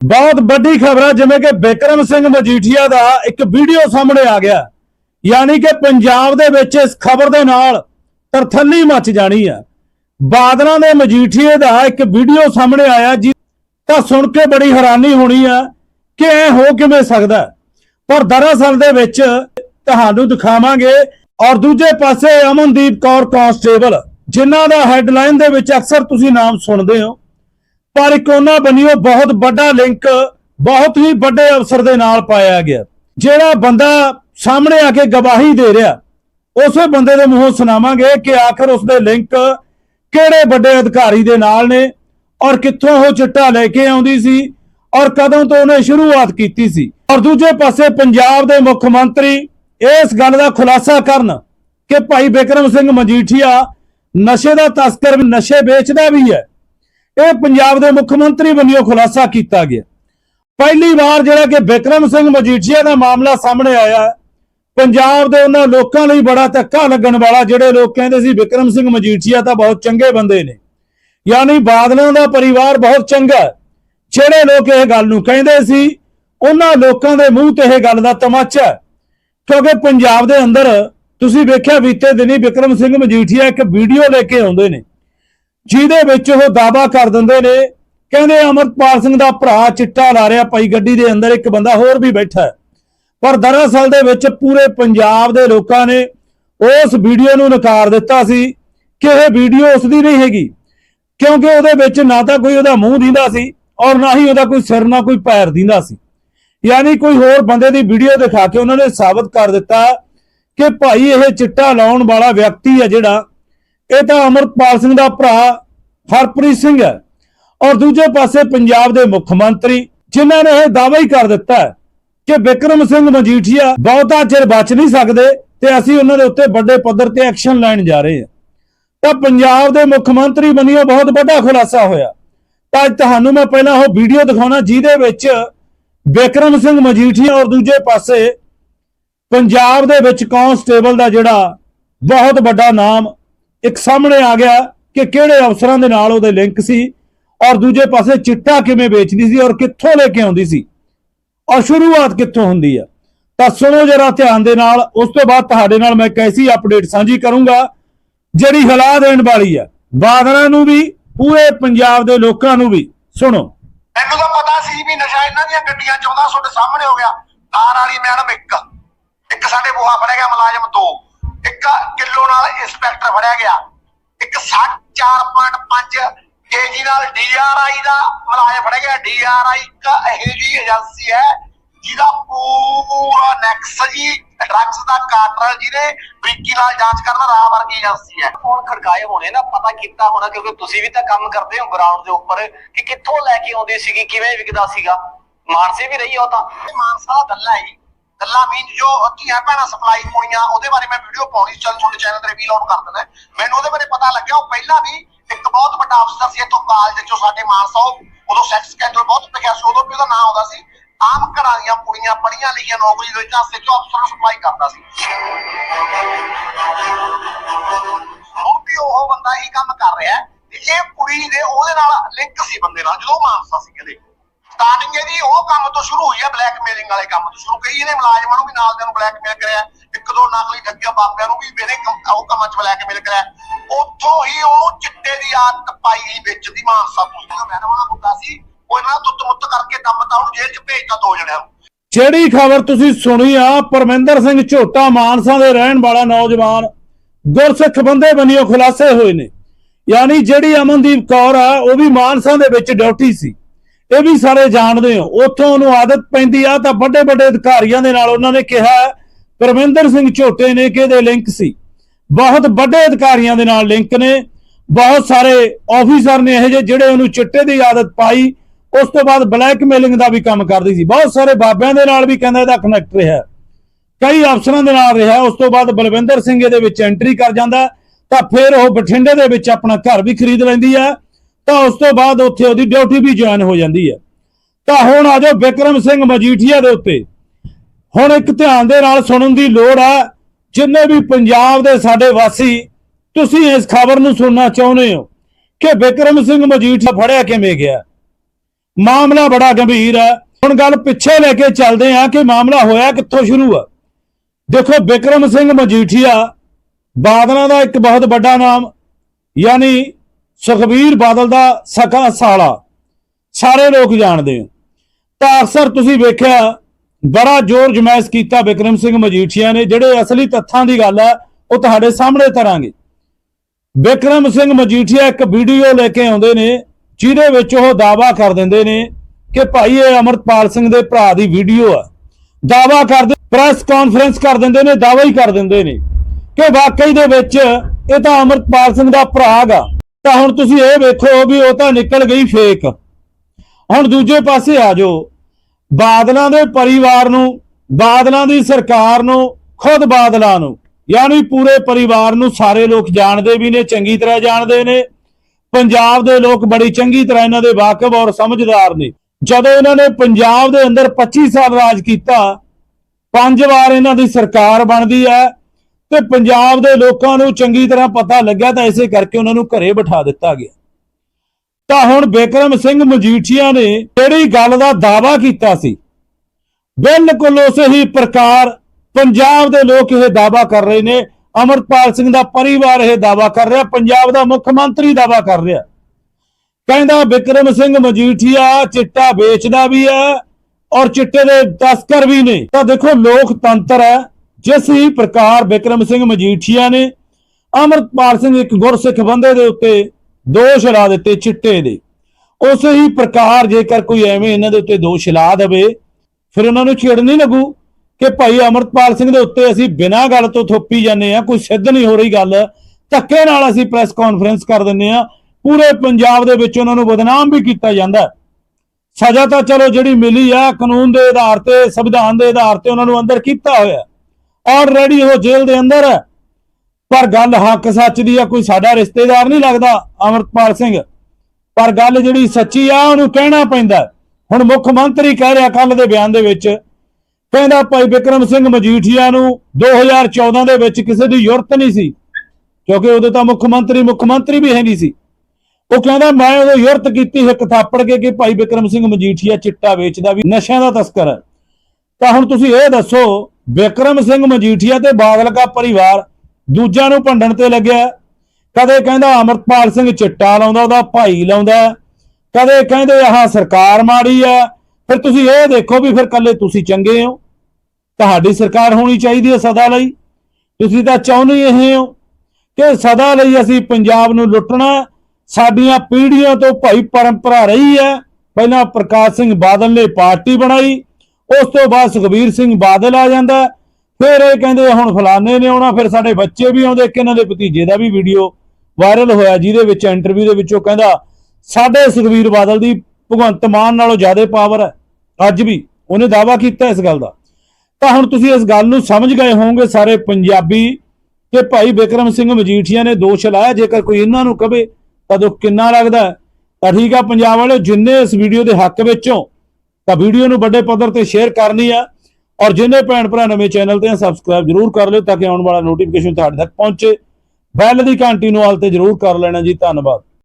ਬਹੁਤ ਵੱਡੀ ਖਬਰ ਹੈ ਜਿਵੇਂ ਕਿ ਬਿਕਰਮ ਸਿੰਘ ਮਜੀਠੀਆ ਦਾ ਇੱਕ ਵੀਡੀਓ ਸਾਹਮਣੇ ਆ ਗਿਆ। ਯਾਨੀ ਕਿ ਪੰਜਾਬ ਦੇ ਵਿੱਚ ਇਸ ਖਬਰ ਦੇ ਨਾਲ ਤਰਥੱਲੀ ਮਚ ਜਾਣੀ ਹੈ ਬਾਦਲਾਂ ਦੇ ਮਜੀਠੀਏ ਦਾ ਇੱਕ ਵੀਡੀਓ ਸਾਹਮਣੇ ਆਇਆ, ਜੀ ਤਾਂ ਸੁਣ ਕੇ ਬੜੀ ਹੈਰਾਨੀ ਹੋਣੀ ਆ ਕਿ ਇਹ ਹੋ ਕਿਵੇਂ ਸਕਦਾ ਪਰ ਦਰਅਸਲ ਦੇ ਵਿੱਚ ਤੁਹਾਨੂੰ ਦਿਖਾਵਾਂਗੇ ਔਰ ਦੂਜੇ ਪਾਸੇ ਅਮਨਦੀਪ ਕੌਰ ਕਾਂਸਟੇਬਲ, ਜਿਨ੍ਹਾਂ ਦਾ ਹੈਡਲਾਈਨ ਦੇ ਵਿੱਚ ਅਕਸਰ ਤੁਸੀਂ ਨਾਮ ਸੁਣਦੇ ਹੋ। ਪਰ ਇੱਕ ਉਹਨਾਂ ਬਣੀਓ ਬਹੁਤ ਵੱਡਾ ਲਿੰਕ ਬਹੁਤ ਹੀ ਵੱਡੇ ਅਫਸਰ ਦੇ ਨਾਲ ਪਾਇਆ ਗਿਆ। ਜਿਹੜਾ ਬੰਦਾ ਸਾਹਮਣੇ ਆ ਕੇ ਗਵਾਹੀ ਦੇ ਰਿਹਾ, ਉਸੇ ਬੰਦੇ ਦੇ ਮੂੰਹੋਂ ਸੁਣਾਵਾਂਗੇ ਕਿ ਆਖਰ ਉਸ ਦੇ ਲਿੰਕ ਕਿਹੜੇ ਵੱਡੇ ਅਧਿਕਾਰੀ ਦੇ ਨਾਲ ਨੇ ਔਰ ਕਿੱਥੋਂ ਉਹ ਚਿੱਟਾ ਲੈ ਕੇ ਆਉਂਦੀ ਸੀ ਔਰ ਕਦੋਂ ਤੋਂ ਉਹਨੇ ਸ਼ੁਰੂਆਤ ਕੀਤੀ ਸੀ। ਔਰ ਦੂਜੇ ਪਾਸੇ ਪੰਜਾਬ ਦੇ ਮੁੱਖ ਮੰਤਰੀ ਇਸ ਗੱਲ ਦਾ ਖੁਲਾਸਾ ਕਰਨ ਕਿ ਭਾਈ ਬਿਕਰਮ ਸਿੰਘ ਮਜੀਠੀਆ ਨਸ਼ੇ ਦਾ ਤਸਕਰ ਵੀ ਨਸ਼ੇ ਵੇਚਦਾ ਵੀ ਹੈ। ਇਹ ਪੰਜਾਬ ਦੇ ਮੁੱਖ ਮੰਤਰੀ ਵੱਲੋਂ ਖੁਲਾਸਾ ਕੀਤਾ ਗਿਆ। ਪਹਿਲੀ ਵਾਰ ਜਿਹੜਾ ਕਿ ਬਿਕਰਮ ਸਿੰਘ ਮਜੀਠੀਆ ਦਾ ਮਾਮਲਾ ਸਾਹਮਣੇ ਆਇਆ ਪੰਜਾਬ ਦੇ ਉਹਨਾਂ ਲੋਕਾਂ ਲਈ ਬੜਾ ਧੱਕਾ ਲੱਗਣ ਵਾਲਾ ਜਿਹੜੇ ਲੋਕ ਕਹਿੰਦੇ ਸੀ ਬਿਕਰਮ ਸਿੰਘ ਮਜੀਠੀਆ ਤਾਂ ਬਹੁਤ ਚੰਗੇ ਬੰਦੇ ਨੇ। ਯਾਨੀ ਬਾਦਲਾਂ ਦਾ ਪਰਿਵਾਰ ਬਹੁਤ ਚੰਗਾ ਜਿਹੜੇ ਲੋਕ ਇਹ ਗੱਲ ਨੂੰ ਕਹਿੰਦੇ ਸੀ, ਉਹਨਾਂ ਲੋਕਾਂ ਦੇ ਮੂੰਹ ਤੇ ਇਹ ਗੱਲ ਦਾ ਤਮਾਚਾ ਹੈ। ਕਿਉਂਕਿ ਪੰਜਾਬ ਦੇ ਅੰਦਰ ਤੁਸੀਂ ਵੇਖਿਆ ਬੀਤੇ ਦਿਨੀ ਬਿਕਰਮ ਸਿੰਘ ਮਜੀਠੀਆ ਇੱਕ ਵੀਡੀਓ ਲੈ ਕੇ ਆਉਂਦੇ ਨੇ। ਜਿਹਦੇ ਵਿੱਚ ਉਹ ਦਾਵਾ ਕਰ ਦਿੰਦੇ ਨੇ, ਕਹਿੰਦੇ ਅਮਰਪਾਲ ਸਿੰਘ ਦਾ ਭਰਾ ਚਿੱਟਾ ਲਾ ਰਿਹਾ ਭਾਈ ਗੱਡੀ ਦੇ ਅੰਦਰ, ਇੱਕ ਬੰਦਾ ਹੋਰ ਵੀ ਬੈਠਾ ਹੈ। ਪਰ ਦਰਅਸਲ ਦੇ ਵਿੱਚ ਪੂਰੇ ਪੰਜਾਬ ਦੇ ਲੋਕਾਂ ਨੇ ਉਸ ਵੀਡੀਓ ਨੂੰ ਨਕਾਰ ਦਿੱਤਾ ਸੀ ਕਿ ਇਹ ਵੀਡੀਓ ਉਸ ਦੀ ਨਹੀਂ ਹੈਗੀ, ਕਿਉਂਕਿ ਉਹਦੇ ਵਿੱਚ ਨਾ ਤਾਂ ਕੋਈ ਉਹਦਾ ਮੂੰਹ ਦਿੰਦਾ ਸੀ ਔਰ ਨਾ ਹੀ ਉਹਦਾ ਕੋਈ ਸਿਰ, ਨਾ ਕੋਈ ਪੈਰ ਦਿੰਦਾ ਸੀ। ਯਾਨੀ ਕੋਈ ਹੋਰ ਬੰਦੇ ਦੀ ਵੀਡੀਓ ਦਿਖਾ ਕੇ ਉਹਨਾਂ ਨੇ ਸਾਬਤ ਕਰ ਦਿੱਤਾ ਕਿ ਭਾਈ ਇਹ ਚਿੱਟਾ ਲਾਉਣ ਵਾਲਾ ਵਿਅਕਤੀ ਹੈ ਜਿਹੜਾ ਇਹ ਤਾਂ ਅਮਰਪਾਲ ਸਿੰਘ ਦਾ ਭਰਾ ਹਰਪ੍ਰੀਤ ਸਿੰਘ ਹੈ। ਔਰ ਦੂਜੇ ਪਾਸੇ ਪੰਜਾਬ ਦੇ ਮੁੱਖ ਮੰਤਰੀ, ਜਿਨ੍ਹਾਂ ਨੇ ਇਹ ਦਾਅਵਾ ਹੀ ਕਰ ਦਿੱਤਾ ਕਿ ਬਿਕਰਮ ਸਿੰਘ ਮਜੀਠੀਆ ਬਹੁਤਾ ਚਿਰ ਬਚ ਨਹੀਂ ਸਕਦੇ ਤੇ ਅਸੀਂ ਉਹਨਾਂ ਦੇ ਉੱਤੇ ਵੱਡੇ ਪੱਧਰ ਤੇ ਐਕਸ਼ਨ ਲੈਣ ਜਾ ਰਹੇ ਹਾਂ। ਤਾਂ ਪੰਜਾਬ ਦੇ ਮੁੱਖ ਮੰਤਰੀ ਬਣੀਓ ਬਹੁਤ ਵੱਡਾ ਖੁਲਾਸਾ ਹੋਇਆ। ਤਾਂ ਤੁਹਾਨੂੰ ਮੈਂ ਪਹਿਲਾਂ ਉਹ ਵੀਡੀਓ ਦਿਖਾਉਣਾ, ਜਿਹਦੇ ਵਿੱਚ ਬਿਕਰਮ ਸਿੰਘ ਮਜੀਠੀਆ ਔਰ ਦੂਜੇ ਪਾਸੇ ਪੰਜਾਬ ਦੇ ਵਿੱਚ ਕਾਂਸਟੇਬਲ ਦਾ ਜਿਹੜਾ ਬਹੁਤ ਵੱਡਾ ਨਾਮ ਇੱਕ ਸਾਹਮਣੇ ਆ ਗਿਆ ਕਿ ਕਿਹੜੇ ਅਫਸਰਾਂ ਦੇ ਨਾਲ ਉਹਦੇ ਲਿੰਕ ਸੀ ਔਰ ਦੂਜੇ ਪਾਸੇ ਚਿੱਟਾ ਕਿਵੇਂ ਵੇਚਦੀ ਸੀ ਔਰ ਕਿੱਥੋਂ ਲੈ ਕੇ ਆਉਂਦੀ ਸੀ ਔਰ ਸ਼ੁਰੂਆਤ ਕਿੱਥੋਂ ਹੁੰਦੀ ਆ? ਤਾਂ ਸੁਣੋ ਜਰਾ ਧਿਆਨ ਦੇ ਨਾਲ, ਉਸ ਤੋਂ ਬਾਅਦ ਤੁਹਾਡੇ ਨਾਲ ਮੈਂ ਕੈਸੀ ਅਪਡੇਟ ਸਾਂਝੀ ਕਰੂੰਗਾ, ਜਿਹੜੀ ਹਿਲਾ ਦੇਣ ਵਾਲੀ ਆ। ਬਾਦਲਾਂ ਨੂੰ ਵੀ, ਪੂਰੇ ਪੰਜਾਬ ਦੇ ਲੋਕਾਂ ਨੂੰ ਵੀ, ਸੁਣੋ। ਮੈਨੂੰ ਤਾਂ ਪਤਾ ਸੀ ਵੀ ਨਸ਼ਾ ਇਹਨਾਂ ਦੀਆਂ ਗੱਡੀਆਂ 'ਚ ਆਉਂਦਾ ਤੁਹਾਡੇ ਸਾਹਮਣੇ ਹੋ ਗਿਆ। ਥਾਰ ਵਾਲੀ ਮੈਡਮ ਇੱਕ। ਇੱਕ ਸਾਡੇ ਬੂਹਾ ਫੜਿਆ ਮੁਲਾਜ਼ਮ ਦੋ। ਇੱਕ ਕਿਲੋ ਨਾਲ ਇੰਸਪੈਕਟਰ ਫੜਿਆ ਗਿਆ। ਇੱਕ 4.5 ਕੇਜੀ ਨਾਲ ਡੀਆਰਆਈ ਦਾ ਮੁਲਾਜ਼ਮ ਫੜਿਆ ਗਿਆ। ਡੀਆਰਆਈ ਇੱਕ ਇਹੋ ਜਿਹੀ ਏਜੰਸੀ ਹੈ ਜਿਹਦਾ ਪੂਰਾ ਨੈਕਸ ਜੀ ਡਰੱਗਸ ਦਾ ਕਾਟਰ ਜਿਹਨੇ ਬਰੀਕੀ ਨਾਲ ਜਾਂਚ ਕਰਨ ਰਾਹ ਵਰਗੀ ਏਜੰਸੀ ਹੈ। ਫੋਨ ਖੜਕਾਏ ਹੋਣੇ ਨਾ ਪਤਾ ਕੀਤਾ ਹੋਣਾ ਕਿਉਂਕਿ ਤੁਸੀਂ ਵੀ ਤਾਂ ਕੰਮ ਕਰਦੇ ਹੋ ਗਰਾਊਂਡ ਦੇ ਉੱਪਰ ਕਿ ਕਿੱਥੋਂ ਲੈ ਕੇ ਆਉਂਦੀ ਸੀਗੀ ਕਿਵੇਂ ਵਿਕਦਾ ਸੀਗਾ? ਮਾਨਸੇ ਵੀ ਰਹੀ ਉਹ ਤਾਂ। ਮਾਨਸਾ ਦਾ ਦੱਲਾ ਹੈ ਜੀ। ਮੀਨ ਜੋ ਧੀਆਂ ਭੈਣਾਂ ਸਪਲਾਈ ਹੋਈਆਂ, ਉਹਦੇ ਬਾਰੇ ਮੈਂ ਵੀਡੀਓ ਪਾਉਣੀ ਚੱਲ ਤੁਹਾਡੇ ਚੈਨਲ ਤੇ ਰਿਵੀਲ ਆਊਟ ਕਰ ਦਿੰਦਾ। ਮੈਨੂੰ ਉਹਦੇ ਬਾਰੇ ਪਤਾ ਲੱਗਿਆ, ਉਹ ਪਹਿਲਾਂ ਵੀ ਇੱਕ ਬਹੁਤ ਵੱਡਾ ਅਫਸਰ ਸੀ ਇੱਥੋਂ ਕਾਲਜ ਚੋਂ ਸਾਡੇ ਮਾਨਸਾ ਉਦੋਂ ਸੈਕਸ ਸਕੈਂਡਲ ਬਹੁਤ ਪਿਆ ਸੀ, ਉਦੋਂ ਵੀ ਉਹਦਾ ਨਾਮ ਆਉਂਦਾ ਸੀ। ਆਮ ਘਰਾਂ ਦੀਆਂ ਕੁੜੀਆਂ ਪੜੀਆਂ ਲਿਖੀਆਂ ਨੌਕਰੀ ਦੇ ਵਿੱਚ ਹਾਸੇ ਚੋਂ ਅਫਸਰ ਸਪਲਾਈ ਕਰਦਾ ਸੀ। ਹੁਣ ਵੀ ਉਹ ਬੰਦਾ ਹੀ ਕੰਮ ਕਰ ਰਿਹਾ ਤੇ ਇਹ ਕੁੜੀ ਦੇ ਉਹਦੇ ਨਾਲ ਲਿੰਕ ਸੀ ਬੰਦੇ ਨਾਲ, ਜਦੋਂ ਮਾਨਸਾ ਸੀ ਕਹਿੰਦੇ। ਸਟਾਰਟਿੰਗ ਇਹਦੀ ਉਹ ਕੰਮ ਤੋਂ ਸ਼ੁਰੂ ਹੋਈ ਹੈ ਬਲੈਕਮੇਲਿੰਗ ਵਾਲੇ ਕੰਮ ਤੋਂ ਸ਼ੁਰੂ। ਕਈ ਇਹਨੇ ਮੁਲਾਜ਼ਮਾਂ ਨੂੰ ਵੀ ਨਾਲ ਦੇ ਨੂੰ ਬਲੈਕਮੇਲ ਕਰਿਆ। ਇੱਕ ਦੋ ਨਕਲੀ ਠੱਗੀਆਂ ਬਾਬਿਆਂ ਨੂੰ ਵੀ ਇਹਨੇ ਉਹ ਕੰਮਾਂ 'ਚ ਬਲੈਕਮੇਲ ਕਰਿਆ। ਉੱਥੋਂ ਹੀ ਉਹ ਚਿੱਟੇ ਦੀ ਆਦਤ ਪਾਈ ਵਿੱਚ ਦੀ ਮਾਨਸਾ ਤੋਂ ਜਿਹੜਾ ਮੈਡਮ ਦਾ ਮੁੰਡਾ ਸੀ। ਉਹ ਇਹਨਾਂ ਦਾ ਤੁੱਤ ਮੁੱਤ ਕਰਕੇ ਦਮ ਉਹਨੂੰ ਜੇਲ੍ਹ 'ਚ ਭੇਜਤਾ ਦੋ ਜਣਿਆਂ ਨੂੰ। ਜਿਹੜੀ ਖਬਰ ਤੁਸੀਂ ਸੁਣੀ ਆ, ਪਰਮਿੰਦਰ ਸਿੰਘ ਝੋਟਾ, ਮਾਨਸਾ ਦੇ ਰਹਿਣ ਵਾਲਾ ਨੌਜਵਾਨ, ਗੁਰਸਿੱਖ ਬੰਦੇ ਬਣੀਓ ਖੁਲਾਸੇ ਹੋਏ ਨੇ। ਯਾਨੀ ਜਿਹੜੀ ਅਮਨਦੀਪ ਕੌਰ ਆ, ਉਹ ਵੀ ਮਾਨਸਾ ਦੇ ਵਿੱਚ ਡਿਊਟੀ ਸੀ। ਇਹ ਵੀ ਸਾਰੇ ਜਾਣਦੇ ਹੋ। ਉੱਥੋਂ ਉਹਨੂੰ ਆਦਤ ਪੈਂਦੀ ਆ ਤਾਂ ਵੱਡੇ ਵੱਡੇ ਅਧਿਕਾਰੀਆਂ ਦੇ ਨਾਲ ਉਹਨਾਂ ਨੇ ਕਿਹਾ ਪਰਮਿੰਦਰ ਸਿੰਘ ਝੋਟੇ ਨੇ ਕਿ ਇਹਦੇ ਲਿੰਕ ਸੀ। ਬਹੁਤ ਵੱਡੇ ਅਧਿਕਾਰੀਆਂ ਦੇ ਨਾਲ ਲਿੰਕ ਨੇ। ਬਹੁਤ ਸਾਰੇ ਆਫੀਸਰ ਨੇ ਇਹ ਜਿਹੇ ਜਿਹੜੇ ਉਹਨੂੰ ਚਿੱਟੇ ਦੀ ਆਦਤ ਪਾਈ। ਉਸ ਤੋਂ ਬਾਅਦ ਬਲੈਕਮੇਲਿੰਗ ਦਾ ਵੀ ਕੰਮ ਕਰਦੀ ਸੀ। ਬਹੁਤ ਸਾਰੇ ਬਾਬਿਆਂ ਦੇ ਨਾਲ ਵੀ ਕਹਿੰਦਾ ਇਹਦਾ ਕਨੈਕਟ ਰਿਹਾ ਕਈ ਅਫਸਰਾਂ ਦੇ ਨਾਲ ਰਿਹਾ ਉਸ ਤੋਂ ਬਾਅਦ ਬਲਵਿੰਦਰ ਸਿੰਘ ਇਹਦੇ ਵਿੱਚ ਐਂਟਰੀ ਕਰ ਜਾਂਦਾ ਤਾਂ ਫਿਰ ਉਹ ਬਠਿੰਡੇ ਦੇ ਵਿੱਚ ਆਪਣਾ ਘਰ ਵੀ ਖਰੀਦ ਲੈਂਦੀ ਹੈ। ਤਾਂ ਉਸ ਤੋਂ ਬਾਅਦ ਉੱਥੇ ਉਹਦੀ ਡਿਊਟੀ ਵੀ ਜੁਆਇਨ ਹੋ ਜਾਂਦੀ ਹੈ। ਤਾਂ ਹੁਣ ਆ ਜਾਓ ਬਿਕਰਮ ਸਿੰਘ ਮਜੀਠੀਆ ਦੇ ਉੱਤੇ। ਹੁਣ ਇੱਕ ਧਿਆਨ ਦੇ ਨਾਲ ਸੁਣਨ ਦੀ ਲੋੜ ਆ, ਜਿੰਨੇ ਵੀ ਪੰਜਾਬ ਦੇ ਸਾਡੇ ਵਾਸੀ, ਤੁਸੀਂ ਇਸ ਖਬਰ ਨੂੰ ਸੁਣਨਾ ਚਾਹੁੰਦੇ ਹੋ ਕਿ ਬਿਕਰਮ ਸਿੰਘ ਮਜੀਠੀਆ ਫੜਿਆ ਕਿਵੇਂ ਗਿਆ? ਮਾਮਲਾ ਬੜਾ ਗੰਭੀਰ ਹੈ ਹੁਣ ਗੱਲ ਪਿੱਛੇ ਲੈ ਕੇ ਚੱਲਦੇ ਆ ਕਿ ਮਾਮਲਾ ਹੋਇਆ ਕਿੱਥੋਂ ਸ਼ੁਰੂ ਆ। ਦੇਖੋ, ਵਿਕਰਮ ਸਿੰਘ ਮਜੀਠੀਆ ਬਾਦਲਾਂ ਦਾ ਇੱਕ ਬਹੁਤ ਵੱਡਾ ਨਾਮ, ਯਾਨੀ ਸੁਖਬੀਰ ਬਾਦਲ ਦਾ ਸਕਾ ਸਾਲਾ। ਸਾਰੇ ਲੋਕ ਜਾਣਦੇ ਆ। ਤਾਂ ਅਕਸਰ ਤੁਸੀਂ ਵੇਖਿਆ, ਬੜਾ ਜ਼ੋਰ ਜਮੈਸ ਕੀਤਾ ਵਿਕਰਮ ਸਿੰਘ ਮਜੀਠੀਆ ਨੇ, ਜਿਹੜੇ ਅਸਲੀ ਤੱਥਾਂ ਦੀ ਗੱਲ ਹੈ, ਉਹ ਤੁਹਾਡੇ ਸਾਹਮਣੇ ਤਰਾਂਗੇ। ਵਿਕਰਮ ਸਿੰਘ ਮਜੀਠੀਆ ਇੱਕ ਵੀਡੀਓ ਲੈ ਕੇ ਆਉਂਦੇ ਨੇ, ਜਿਹਦੇ ਵਿੱਚ ਉਹ ਦਾਵਾ ਕਰ ਦਿੰਦੇ ਨੇ ਕਿ ਭਾਈ ਇਹ ਅਮਰਪਾਲ ਸਿੰਘ ਦੇ ਭਰਾ ਦੀ ਵੀਡੀਓ ਆ। ਦਾਵਾ ਕਰਦੇ ਪ੍ਰੈਸ ਕਾਨਫਰੰਸ ਕਰ ਦਿੰਦੇ ਨੇ ਦਾਵਾ ਹੀ ਕਰ ਦਿੰਦੇ ਨੇ। ਕਿ ਵਾਕਈ ਦੇ ਵਿੱਚ ਇਹ ਤਾਂ ਅਮਰਪਾਲ ਸਿੰਘ ਦਾ ਭਰਾ ਗਾ ਤਾਂ ਹੁਣ ਤੁਸੀਂ ਇਹ ਵੇਖੋ ਵੀ ਉਹ ਤਾਂ ਨਿਕਲ ਗਈ ਫੇਕ ਹੁਣ ਦੂਜੇ ਪਾਸੇ ਆ ਜਾਓ। ਬਾਦਲਾਂ ਦੇ ਪਰਿਵਾਰ ਨੂੰ, ਬਾਦਲਾਂ ਦੀ ਸਰਕਾਰ ਨੂੰ, ਖੁਦ ਬਾਦਲਾਂ ਨੂੰ, ਯਾਨੀ ਪੂਰੇ ਪਰਿਵਾਰ ਨੂੰ ਸਾਰੇ ਲੋਕ ਜਾਣਦੇ ਵੀ ਨੇ, ਚੰਗੀ ਤਰ੍ਹਾਂ ਜਾਣਦੇ ਨੇ। ਪੰਜਾਬ ਦੇ ਲੋਕ ਬੜੀ ਚੰਗੀ ਤਰ੍ਹਾਂ ਇਹਨਾਂ ਦੇ ਵਾਕਿਫ ਔਰ ਸਮਝਦਾਰ ਨੇ। ਜਦੋਂ ਇਹਨਾਂ ਨੇ ਪੰਜਾਬ ਦੇ ਅੰਦਰ 25 ਸਾਲ ਰਾਜ ਕੀਤਾ, ਪੰਜ ਵਾਰ ਇਹਨਾਂ ਦੀ ਸਰਕਾਰ ਬਣਦੀ ਹੈ। ਤੇ ਪੰਜਾਬ ਦੇ ਲੋਕਾਂ ਨੂੰ ਚੰਗੀ ਤਰ੍ਹਾਂ ਪਤਾ ਲੱਗਿਆ ਤਾਂ ਇਸੇ ਕਰਕੇ ਉਹਨਾਂ ਨੂੰ ਘਰੇ ਬਿਠਾ ਦਿੱਤਾ ਗਿਆ। ਤਾਂ ਹੁਣ ਬਿਕਰਮ ਸਿੰਘ ਮਜੀਠੀਆ ਨੇ ਜਿਹੜੀ ਗੱਲ ਦਾ ਦਾਵਾ ਕੀਤਾ ਸੀ, ਬਿਲਕੁਲ ਉਸੇ ਹੀ ਪ੍ਰਕਾਰ ਪੰਜਾਬ ਦੇ ਲੋਕ ਇਹ ਦਾਵਾ ਕਰ ਰਹੇ ਨੇ, ਅਮਰਪਾਲ ਸਿੰਘ ਦਾ ਪਰਿਵਾਰ ਇਹ ਦਾਵਾ ਕਰ ਰਿਹਾ, ਪੰਜਾਬ ਦਾ ਮੁੱਖ ਮੰਤਰੀ ਦਾਵਾ ਕਰ ਰਿਹਾ। ਕਹਿੰਦਾ ਬਿਕਰਮ ਸਿੰਘ ਮਜੀਠੀਆ ਚਿੱਟਾ ਵੇਚਦਾ ਵੀ ਹੈ ਔਰ ਚਿੱਟੇ ਦੇ ਤਸਕਰ ਵੀ ਨੇ। ਤਾਂ ਦੇਖੋ ਲੋਕਤੰਤਰ ਹੈ ਜਿਸ ਹੀ ਪ੍ਰਕਾਰ ਬਿਕਰਮ ਸਿੰਘ ਮਜੀਠੀਆ ਨੇ ਅਮਰਪਾਲ ਸਿੰਘ ਇੱਕ ਗੁਰਸਿੱਖ ਬੰਦੇ ਦੇ ਉੱਤੇ ਦੋਸ਼ ਲਾ ਦਿੱਤੇ ਚਿੱਟੇ ਦੇ। ਉਸ ਹੀ ਪ੍ਰਕਾਰ ਜੇਕਰ ਕੋਈ ਐਵੇਂ ਇਹਨਾਂ ਦੇ ਉੱਤੇ ਦੋਸ਼ ਲਾ ਦੇਵੇ, ਫਿਰ ਉਹਨਾਂ ਨੂੰ ਛੇੜ ਨਹੀਂ ਲੱਗੂ ਕਿ ਭਾਈ ਅਮਰਪਾਲ ਸਿੰਘ ਦੇ ਉੱਤੇ ਅਸੀਂ ਬਿਨਾਂ ਗੱਲ ਤੋਂ ਥੋਪੀ ਜਾਂਦੇ ਆ ਕੋਈ ਸਿੱਧ ਨਹੀਂ ਹੋ ਰਹੀ ਗੱਲ। ਧੱਕੇ ਨਾਲ ਅਸੀਂ ਪ੍ਰੈਸ ਕਾਨਫਰੰਸ ਕਰ ਦਿੰਦੇ ਆ ਪੂਰੇ ਪੰਜਾਬ ਦੇ ਵਿੱਚ ਉਹਨਾਂ ਨੂੰ ਬਦਨਾਮ ਵੀ ਕੀਤਾ ਜਾਂਦਾ। ਸਜ਼ਾ ਤਾਂ ਚਲੋ ਜਿਹੜੀ ਮਿਲੀ ਆ, ਕਾਨੂੰਨ ਦੇ ਆਧਾਰ ਤੇ, ਸੰਵਿਧਾਨ ਦੇ ਆਧਾਰ ਤੇ ਉਹਨਾਂ ਨੂੰ ਅੰਦਰ ਕੀਤਾ ਹੋਇਆ। ਆਲਰੇਡੀ ਉਹ ਜੇਲ੍ਹ ਦੇ ਅੰਦਰ ਹੈ। ਪਰ ਗੱਲ ਹੱਕ ਸੱਚ ਦੀ ਆ, ਕੋਈ ਸਾਡਾ ਰਿਸ਼ਤੇਦਾਰ ਨਹੀਂ ਲੱਗਦਾ ਅਮਰਪਾਲ ਸਿੰਘ। ਪਰ ਗੱਲ ਜਿਹੜੀ ਸੱਚੀ ਆ, ਉਹਨੂੰ ਕਹਿਣਾ ਪੈਂਦਾ ਹੁਣ ਮੁੱਖ ਮੰਤਰੀ ਕਹਿ ਰਿਹਾ ਕੱਲ ਦੇ ਬਿਆਨ ਦੇ ਵਿੱਚ, ਕਹਿੰਦਾ ਭਾਈ ਵਿਕਰਮ ਸਿੰਘ ਮਜੀਠੀਆ ਨੂੰ 2014 ਦੇ ਵਿੱਚ ਕਿਸੇ ਦੀ ਯੁਰਤ ਨਹੀਂ ਸੀ, ਕਿਉਂਕਿ ਉਦੋਂ ਤਾਂ ਮੁੱਖ ਮੰਤਰੀ ਮੁੱਖ ਮੰਤਰੀ ਵੀ ਹੈ ਨਹੀਂ ਸੀ। ਉਹ ਕਹਿੰਦਾ, ਮੈਂ ਉਦੋਂ ਯੁਰਤ ਕੀਤੀ, ਇੱਕ ਥਾਪੜ ਕੇ ਕਿ ਭਾਈ ਵਿਕਰਮ ਸਿੰਘ ਮਜੀਠੀਆ ਚਿੱਟਾ ਵੇਚਦਾ ਵੀ, ਨਸ਼ਿਆਂ ਦਾ ਤਸਕਰ ਹੈ। ਤਾਂ ਹੁਣ ਤੁਸੀਂ ਇਹ ਦੱਸੋ ਵਿਕਰਮ ਸਿੰਘ ਮਜੀਠੀਆ ਤੇ ਬਾਦਲ ਦਾ ਪਰਿਵਾਰ ਦੂਜਿਆਂ ਨੂੰ ਭੰਡਣ ਤੇ ਲੱਗਿਆ ਕਦੇ ਕਹਿੰਦਾ ਅਮਰਪਾਲ ਸਿੰਘ ਚਿੱਟਾ ਲਾਉਂਦਾ, ਉਹਦਾ ਭਾਈ ਲਾਉਂਦਾ ਕਦੇ ਕਹਿੰਦੇ ਆਹ ਸਰਕਾਰ ਮਾੜੀ ਆ ਫਿਰ ਤੁਸੀਂ ਇਹ ਦੇਖੋ ਵੀ ਫਿਰ ਕੱਲੇ ਤੁਸੀਂ ਚੰਗੇ ਹੋ। ਤੁਹਾਡੀ ਸਰਕਾਰ ਹੋਣੀ ਚਾਹੀਦੀ ਹੈ ਸਦਾ ਲਈ। ਤੁਸੀਂ ਤਾਂ ਚਾਹੁੰਦੇ ਇਹ ਹੋ ਕਿ ਸਦਾ ਲਈ ਅਸੀਂ ਪੰਜਾਬ ਨੂੰ ਲੁੱਟਣਾ ਸਾਡੀਆਂ ਪੀੜ੍ਹੀਆਂ ਤੋਂ ਭਾਈ ਪਰੰਪਰਾ ਰਹੀ ਹੈ। ਪਹਿਲਾਂ ਪ੍ਰਕਾਸ਼ ਸਿੰਘ ਬਾਦਲ ਨੇ ਪਾਰਟੀ ਬਣਾਈ। ਉਸ ਤੋਂ ਬਾਅਦ ਸੁਖਬੀਰ ਸਿੰਘ ਬਾਦਲ ਆ ਜਾਂਦਾ ਫਿਰ ਇਹ ਕਹਿੰਦੇ ਹੁਣ ਫਲਾਣੇ ਨੇ ਆਉਣਾ, ਫਿਰ ਸਾਡੇ ਬੱਚੇ ਵੀ ਆਉਂਦੇ, ਇੱਕ ਇਹਨਾਂ ਦੇ ਭਤੀਜੇ ਦਾ ਵੀ ਵੀਡੀਓ ਵਾਇਰਲ ਹੋਇਆ, ਜਿਹਦੇ ਵਿੱਚ ਇੰਟਰਵਿਊ ਦੇ ਵਿੱਚ ਉਹ ਕਹਿੰਦਾ, ਸਾਡੇ ਸੁਖਬੀਰ ਬਾਦਲ ਦੀ ਭਗਵੰਤ ਮਾਨ ਨਾਲੋਂ ਜ਼ਿਆਦਾ ਪਾਵਰ ਹੈ। ਅੱਜ ਵੀ ਉਹਨੇ ਦਾਵਾ ਕੀਤਾ ਇਸ ਗੱਲ ਦਾ। ਤਾਂ ਹੁਣ ਤੁਸੀਂ ਇਸ ਗੱਲ ਨੂੰ ਸਮਝ ਗਏ ਹੋਵੋਗੇ, ਸਾਰੇ ਪੰਜਾਬੀ ਕਿ ਭਾਈ ਬਿਕਰਮ ਸਿੰਘ ਮਜੀਠੀਆ ਨੇ ਦੋਸ਼ ਲਾਇਆ, ਜੇਕਰ ਕੋਈ ਇਹਨਾਂ ਨੂੰ ਕਵੇ ਤਾਂ ਦੁੱਖ ਕਿੰਨਾ ਲੱਗਦਾ ਤਾਂ ਠੀਕ ਆ, ਪੰਜਾਬ ਵਾਲਿਓ, ਜਿੰਨੇ ਇਸ ਵੀਡੀਓ ਦੇ ਹੱਕ ਵਿੱਚੋਂ ਤਾਂ ਵੀਡੀਓ ਨੂੰ ਵੱਡੇ ਪੱਧਰ ਤੇ ਸ਼ੇਅਰ ਕਰਨੀ ਆ ਔਰ ਜਿੰਨੇ ਭੈਣ ਭਰਾ ਨਵੇਂ ਚੈਨਲ ਤੇ ਆ ਸਬਸਕ੍ਰਾਈਬ ਜਰੂਰ ਕਰ ਲਿਓ ਤਾਂ ਕਿ ਆਉਣ ਵਾਲਾ ਨੋਟੀਫਿਕੇਸ਼ਨ ਤੁਹਾਡੇ ਤੱਕ ਪਹੁੰਚੇ। ਬੈਲ ਦੀ ਘੰਟੀ ਨੂੰ ਹਾਲ ਤੇ ਜਰੂਰ ਕਰ ਲੈਣਾ ਜੀ। ਧੰਨਵਾਦ।